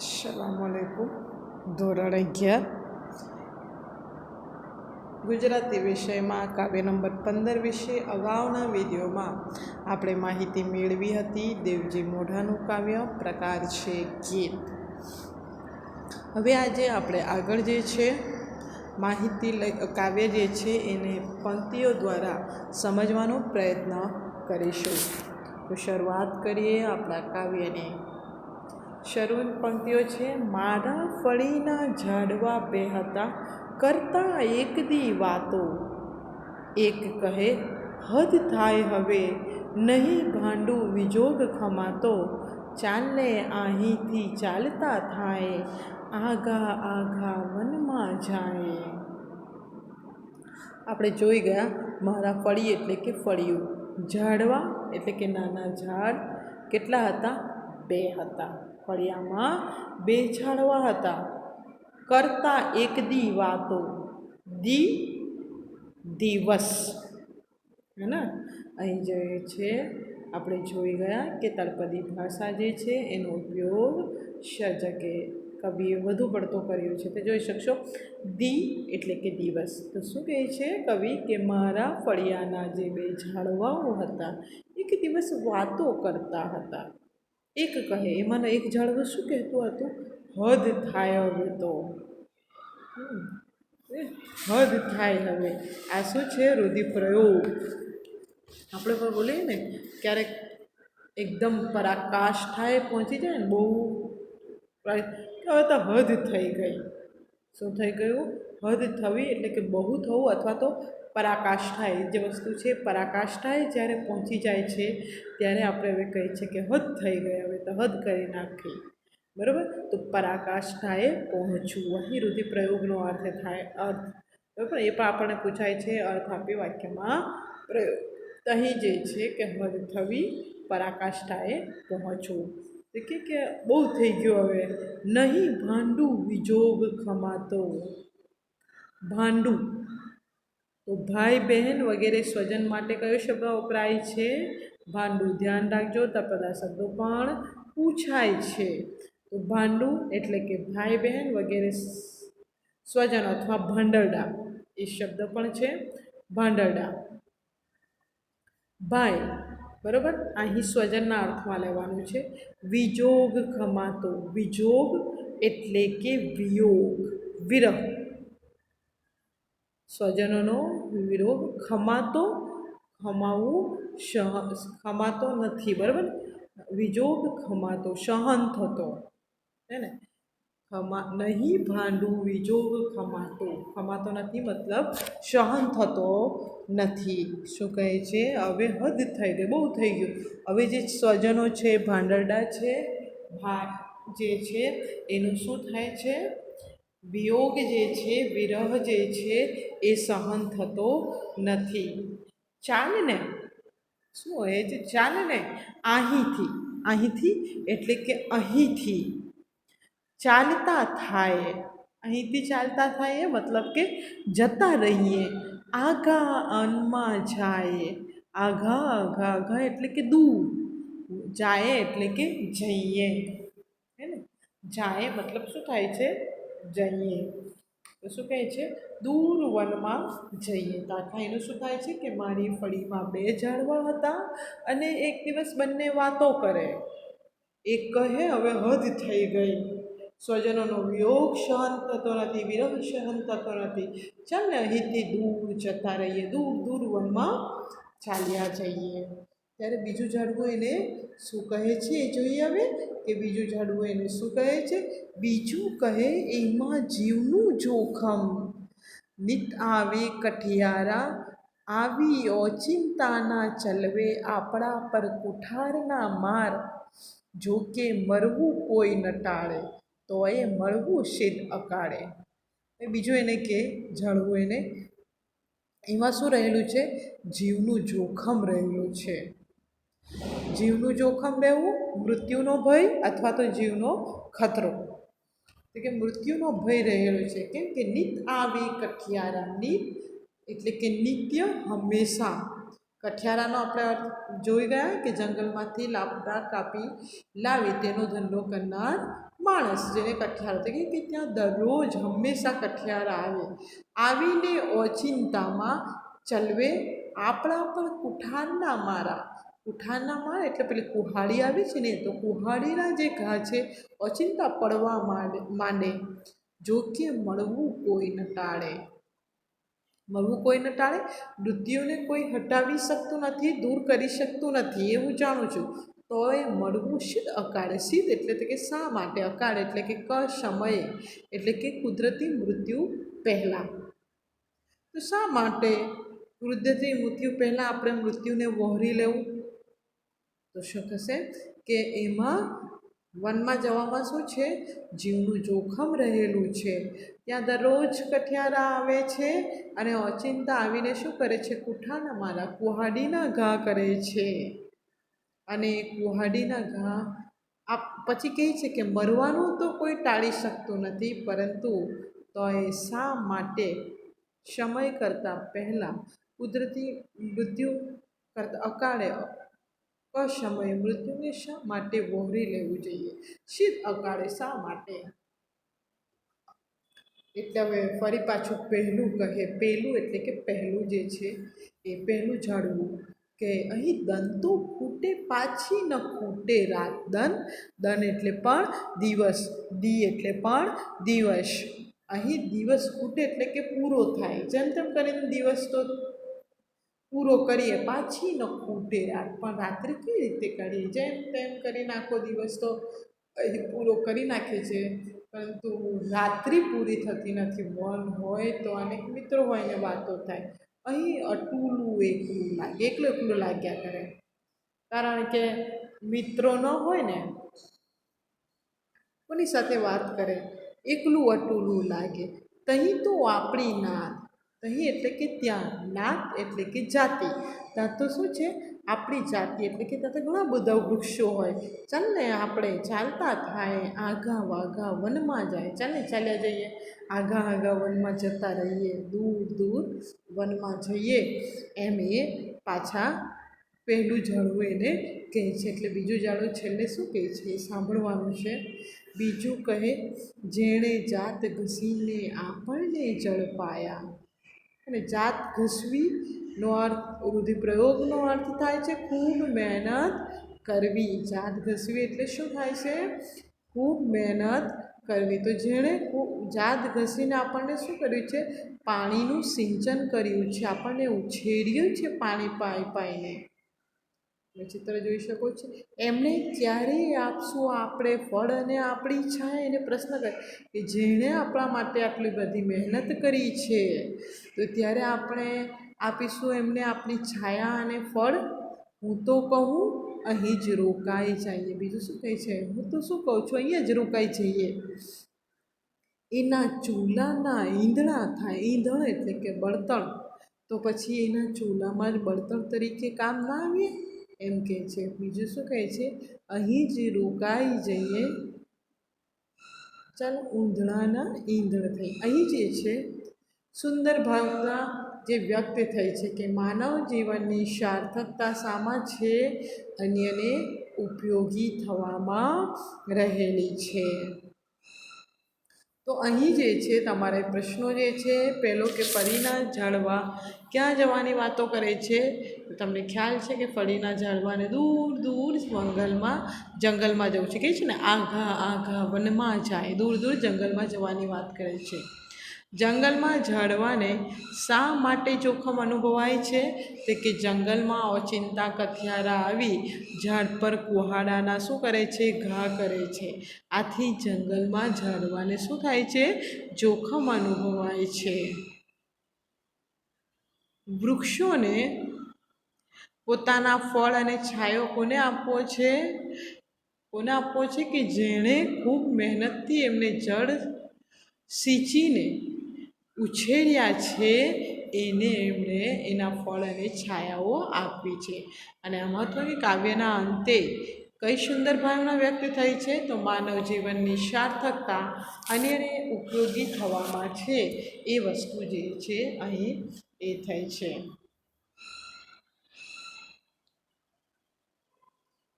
અસલામુઅલૈકુમ ધોરણ અગિયાર. ગુજરાતી વિષયમાં કાવ્ય નંબર પંદર વિશે અગાઉના વિડીયોમાં આપણે માહિતી મેળવી હતી. દેવજી મોઢાનું કાવ્ય, પ્રકાર છે ગીત. હવે આજે આપણે આગળ જે છે, માહિતી કાવ્ય જે છે એને પંક્તિઓ દ્વારા સમજવાનો પ્રયત્ન કરીશું. તો શરૂઆત કરીએ આપણા કાવ્યની. શરૂ પંક્તિઓ છે, મારા ફળીના ઝાડવા બે હતા કરતા એક દી વાતો. એક કહે, હદ થાય હવે, નહીં ભાંડું વિજોગ ખમાતો. ચાલને અહીંથી ચાલતા થાય આઘા આઘા વનમાં જાય. આપણે જોઈ ગયા, મારા ફળી એટલે કે ફળિયું. ઝાડવા એટલે કે નાના ઝાડ. કેટલા હતા? બે હતા. ફળિયામાં બે ઝાડવા હતા. કરતા એક દી વાતો. દી, દિવસ. હે ને અહીં જે છે, આપણે જોઈ ગયા કે તળપદી ભાષા જે છે, એનો ઉપયોગ સર્જકે કવિએ વધુ પડતો કર્યો છે. તે જોઈ શકશો? દી એટલે કે દિવસ. તો શું કહે છે કવિ કે મારા ફળિયાના જે બે ઝાડવાઓ હતા, એક દિવસ વાતો કરતા હતા. એક કહે એમાંનો એક ઝાડવું શું કહેતું હતું? હદ થાય હવે તો. હદ થાય હવે. આ શું છે? રુધિપ્રયોગ આપણે પણ બોલીએ ને, ક્યારેક એકદમ પરાકાશ થાય પહોંચી જાય ને, બહુ હવે તો હદ થઈ ગઈ. શું થઈ ગયું? હદ થવી એટલે કે બહુ થવું અથવા તો પરાકાશ થાય જે વસ્તુ છે પરાકાષ્ઠાએ જ્યારે પહોંચી જાય છે, ત્યારે આપણે હવે કહીએ છીએ કે હદ થઈ ગઈ, હવે તો હદ કરી નાખી. બરાબર? તો પરાકાષ્ઠાએ પહોંચવું. અહીં રુધિપ્રયોગનો અર્થ થાય, અર્થ. બરાબર? એ પણ આપણને પૂછાય છે અર્થ આપી વાક્યમાં પ્રયોગ. અહીં જે છે કે હદ થવી, પરાકાષ્ઠાએ પહોંચવું. કે કે બહુ થઈ ગયું હવે. નહીં, ભાંડું વિજોગ ખમાતો. ભાંડું. ભાઈ બહેન વગેરે સ્વજન માટે કયો શબ્દ વપરાય છે? ભાંડું ધ્યાન રાખજો તપદા શબ્દો પણ પૂછાય છે. તો ભાંડું એટલે કે ભાઈ બહેન વગેરે સ્વજન અથવા ભાંડરડા, એ શબ્દ પણ છે. ભાંડરડા. ભાઈ, બરાબર? અહીં સ્વજનના અર્થમાં લેવાનું છે. વિજોગ ખમાતો. વિજોગ એટલે કે વિયોગ, વિરહ. સ્વજનોનો વિરોગ ખમાતો, ખમાવું સહ, ખમાતો નથી, બરાબર? વિજોગ ખમાતો, સહન થતો. હે ને? ખમા, નહીં ભાંડું, વિજોગ ખમાતો. ખમાતો નથી મતલબ? સહન થતો નથી. શું કહે છે? હવે હદ થઈ ગઈ, બહુ થઈ ગયું. હવે જે સ્વજનો છે, ભાંડરડા છે, ભા, જે છે, એનું શું થાય છે? વિયોગ જે છે વિરહ જે છે એ સહન થતો નથી. ચાલને? શું હોય? છે ચાલને? અહીંથી અહીંથી એટલે કે અહીંથી. ચાલતા થાય. અહીંથી ચાલતા થાય મતલબ કે જતા રહીએ. આઘા અનમાં જાય. આઘા આઘા આઘા એટલે કે દૂર. જાય એટલે કે જઈએ. હે ને? જાય મતલબ શું થાય છે? જઈએ. તો શું કહે છે? દૂર વનમાં જઈએ. તો એનું શું થાય છે કે મારી ફળીમાં બે ઝાડવા હતા અને એક દિવસ બંને વાતો કરે. એક કહે, હવે હદ થઈ ગઈ. સ્વજનોનો વિયોગ સહન થતો નથી, વિરહ સહન થતો નથી. ચાલ ને અહીંથી દૂર જતા રહીએ. દૂર દૂર વનમાં ચાલ્યા જઈએ. ત્યારે બીજું ઝાડવું એને શું કહે છે એ જોઈએ હવે, કે બીજું ઝાડવું એને શું કહે છે? બીજું કહે, એમાં જીવનું જોખમ. નિત આવે કઠિયારા આવી ઓચિંતાના ચલવે આપણા પર કુઠારના માર. જો કે મરવું કોઈ ન ટાળે તો એ મળવું સિદ્ધ અકાળે. એ બીજું એને કે, ઝાડવું એને. એમાં શું રહેલું છે? જીવનું જોખમ રહેલું છે. જીવનું જોખમ રહેવું, મૃત્યુનો ભય અથવા તો જીવનો ખતરો. તો કે મૃત્યુનો ભય રહેલો છે કેમ કે નિત આવે કઠિયારા નિત એટલે કે નિત્ય હંમેશા. કઠિયારાનો આપણે અર્થ જોઈ ગયા કે જંગલમાંથી લાકડા કાપી લાવી તેનો ધંધો કરનાર માણસ જેને કઠિયારો તરીકે કે ત્યાં દરરોજ હંમેશા કઠિયારા આવે. આવીને ઓચિંતામાં ચલવે આપણા પર કુઠારના મારા. કુઠારના માળ, એટલે પેલી કુહાડી આવે છે ને, તો કુહાડીના જે ઘા છે અચિંતા પડવા માંડે માંડે. જો કે મળવું કોઈ ન ટાળે. મળવું કોઈ ન ટાળે, મૃત્યુને કોઈ હટાવી શકતું નથી, દૂર કરી શકતું નથી એ હું જાણું છું. તોય મળવું સિદ્ધ અકાળે. સિદ્ધ એટલે કે શા માટે અકાળ? એટલે કે ક સમયે. એટલે કે કુદરતી મૃત્યુ પહેલાં. તો શા માટે કુદરતી મૃત્યુ પહેલાં આપણે મૃત્યુને વહોરી લેવું? તો શું થશે કે એમાં વનમાં જવામાં શું છે? જીવનું જોખમ રહેલું છે. ત્યાં દરરોજ કઠિયારા આવે છે અને ઓચિંતા આવીને શું કરે છે? કુઠાના મારા કુહાડીના ઘા કરે છે. અને કુહાડીના ઘા આપ પછી કહે છે કે મરવાનું તો કોઈ ટાળી શકતું નથી, પરંતુ તો એ શા માટે સમય કરતાં પહેલાં કુદરતી મૃત્યુ કરતાં, અકાળે અસમયે મૃત્યુને શા માટે વહોરી લેવું જોઈએ? શીત અકાળે શા માટે? એટલે હવે ફરી પાછું પહેલું કહે. પહેલું એટલે કે પહેલું જે છે એ પહેલું ઝાડવું કે અહીં દંતો ફૂટે પાછી ન ફૂટે રાત. દન દન એટલે પણ દિવસ. દી એટલે પણ દિવસ. અહીં દિવસ ફૂટે એટલે કે પૂરો થાય. જેમ તેમ કરીને દિવસ તો પૂરો કરીએ, પાછી ન ખૂટે પણ રાત્રે કઈ રીતે કરીએ જેમ તેમ કરીને આખો દિવસ તો પૂરો કરી નાખે છે. પરંતુ રાત્રિ પૂરી થતી નથી. મન હોય તો અનેક મિત્રો હોય ને વાતો થાય. અહીં અટૂલું એકલું લાગે, એકલું એકલું લાગ્યા કરે. કારણ કે મિત્રો ન હોય ને, કોની સાથે વાત કરે? એકલું અટૂલું લાગે. તહીં તો આપણી નાત તહીં એટલે કે ત્યાં નાત એટલે કે જાતિ. ત્યાં તો શું છે? આપણી જાતિ એટલે કે ત્યાં તો ઘણા બધા વૃક્ષો હોય. ચાલને આપણે ચાલતા થાય, આઘા વાઘા વનમાં જાય. ચાલને ચાલ્યા જઈએ. આઘા આઘા વનમાં જતા રહીએ. દૂર દૂર વનમાં જઈએ. એમ એ પાછા પહેલું ઝાડવું એને કહે છે. એટલે બીજું ઝાડવું છેલ્લે શું કહે છે? એ સાંભળવાનું છે. બીજું કહે, જેણે જાત ઘસીને આપણને ઝડપાયા અને જાત ઘસવીનો અર્થ રૂઢિપ્રયોગનો અર્થ થાય છે ખૂબ મહેનત કરવી. જાત ઘસવી એટલે શું થાય છે? ખૂબ મહેનત કરવી. તો જેણે ખૂબ, જાત ઘસીને આપણને શું કર્યું છે? પાણીનું સિંચન કર્યું છે. આપણને ઉછેર્યું છે પાણી પાઈ પાઈને. ચિત્ર જોઈ શકો છો. એમણે ક્યારેય આપશું, આપણે ફળ અને આપણી ઈચ્છા એને પ્રશ્ન કરે કે જેણે આપણા માટે આટલી બધી મહેનત કરી છે, તો ત્યારે આપણે આપીશું એમને આપણી છાયા અને ફળ. હું તો કહું, અહીં જ રોકાઈ જઈએ. બીજું શું કહે છે? હું તો શું કહું છું? અહીંયા જ રોકાઈ જઈએ. એના ચૂલાના ઈંધણા થાય. ઈંધણ એટલે કે બળતણ. તો પછી એના ચૂલામાં જ બળતણ તરીકે કામ ના આવીએ એમ કહે છે. બીજું શું કહે છે? અહીં જ રોકાઈ જઈએ. ચાલો, ઊંધણાના ઈંધણ થઈ. અહીં જે છે, સુંદર ભાવના જે વ્યક્ત થઈ છે કે માનવ જીવનની સાર્થકતા શામાં છે, અન્યને ઉપયોગી થવામાં રહેલી છે. તો અહીં જે છે, તમારે પ્રશ્નો જે છે, પહેલો કે ફળીના ઝાડવા. ક્યાં જવાની વાતો કરે છે? તો તમને ખ્યાલ છે કે ફળીના ઝાડવાને દૂર દૂર જંગલમાં જંગલમાં જવું છે. કે છે ને, આઘા આઘા વનમાં જાય. દૂર દૂર જંગલમાં જવાની વાત કરે છે. જંગલમાં ઝાડવાને શા માટે જોખમ અનુભવાય છે? તે કે જંગલમાં ઓચિંતા કથિયારા આવી ઝાડ પર કુહાડાના શું કરે છે? ઘા કરે છે. આથી જંગલમાં ઝાડવાને શું થાય છે? જોખમ અનુભવાય છે. વૃક્ષોને પોતાના ફળ અને છાયો કોને આપવો છે? કોને આપવો છે કે જેણે ખૂબ મહેનતથી એમને જળ સિંચીને ઉછેર્યા છે એને એમણે એના ફળ અને છાયાઓ આપવી છે. અને આ મહત્ત્વની કાવ્યના અંતે કઈ સુંદર ભાવના વ્યક્ત થઈ છે? તો માનવ જીવનની સાર્થકતા એને ઉપયોગી થવામાં છે. એ વસ્તુ જે છે અહીં એ થઈ છે.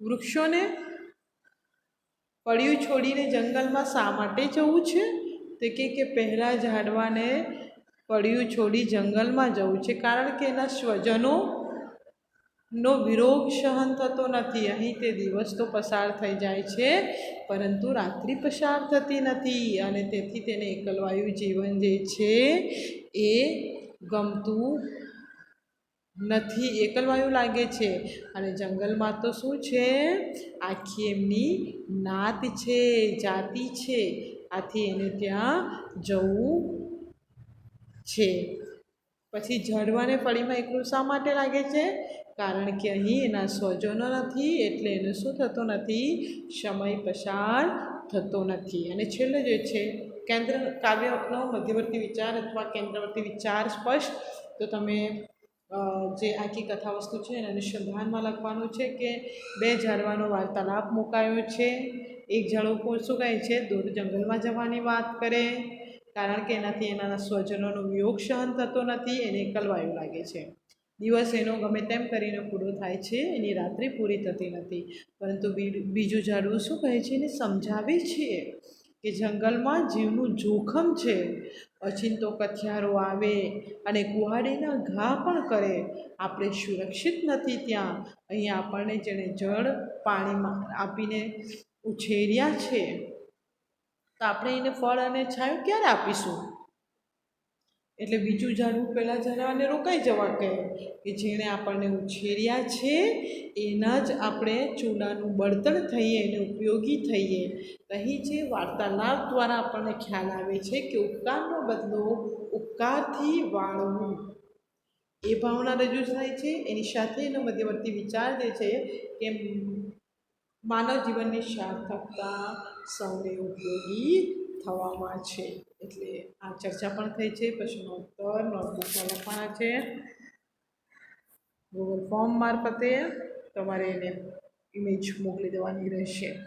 વૃક્ષોને પડ્યું છોડીને જંગલમાં શા માટે જવું છે? તો કે કે પહેલાં ઝાડવાને પડ્યું છોડી જંગલમાં જવું છે, કારણ કે એના સ્વજનો નો વિરોગ સહન થતો નથી. અહીં તે દિવસ તો પસાર થઈ જાય છે, પરંતુ રાત્રિ પસાર થતી નથી અને તેથી તેને એકલવાયું જીવન જે છે એ ગમતું નથી, એકલવાયું લાગે છે. અને જંગલમાં તો શું છે? આખી એમની નાત છે, જાતિ છે. આથી એને ત્યાં જવું છે. પછી ઝાડવાને ફળીમાં એકલું શા માટે લાગે છે? કારણ કે અહીં એના સ્વજનો નથી, એટલે એનો શું થતો નથી? સમય પસાર થતો નથી. અને છેલ્લો જે છે, કેન્દ્ર કાવ્યનો મધ્યવર્તી વિચાર અથવા કેન્દ્રવર્તી વિચાર સ્પષ્ટ. તો તમે જે આખી કથા વસ્તુ છે એને અનુસંધાનમાં લખવાનું છે કે બે ઝાડવાનો વાર્તાલાપ મુકાયો છે. એક શું કહે છે, દૂર જંગલમાં જવાની વાત કરે, કારણ કે એનાથી એના સ્વજનોનો વિયોગ સહન થતો નથી, એને કલવાયું લાગે છે. દિવસ એનો ગમે તેમ કરીને પૂરો થાય છે, એની રાત્રિ પૂરી થતી નથી. પરંતુ બીજું ઝાડવું શું કહે છે, એને સમજાવે છે કે જંગલમાં જીવનું જોખમ છે. અચિંતો કથિયારો આવે અને કુહાડીના ઘા પણ કરે. આપણે સુરક્ષિત નથી ત્યાં. અહીં આપણને જેણે જળ, પાણીમાં આપીને ઉછેર્યા છે. તો આપણે એને ફળ અને છાંયો ક્યારે આપીશું? એટલે બીજું ઝાડવું પહેલાં ઝાડવાને રોકાઈ જવા કહે કે જેણે આપણને ઉછેર્યા છે, એના જ આપણે ચૂનાનું બળતણ થઈએ એને ઉપયોગી થઈએ. અહીં જે વાર્તાલાપ દ્વારા આપણને ખ્યાલ આવે છે કે ઉપકારનો બદલો ઉપકારથી વાળવું. એ ભાવના રજૂ થાય છે. એની સાથે એનો મધ્યવર્તી વિચાર જે છે કે માનવ જીવનની સાર્થકતા, સૌને ઉપયોગી થવામાં છે. એટલે આ ચર્ચા પણ થઈ છે, પ્રશ્નો ઉત્તર નોટબુકમાં લખવાના છે. ગૂગલ ફોર્મ મારફતે તમારે એને ઇમેજ મોકલી દેવાની રહેશે.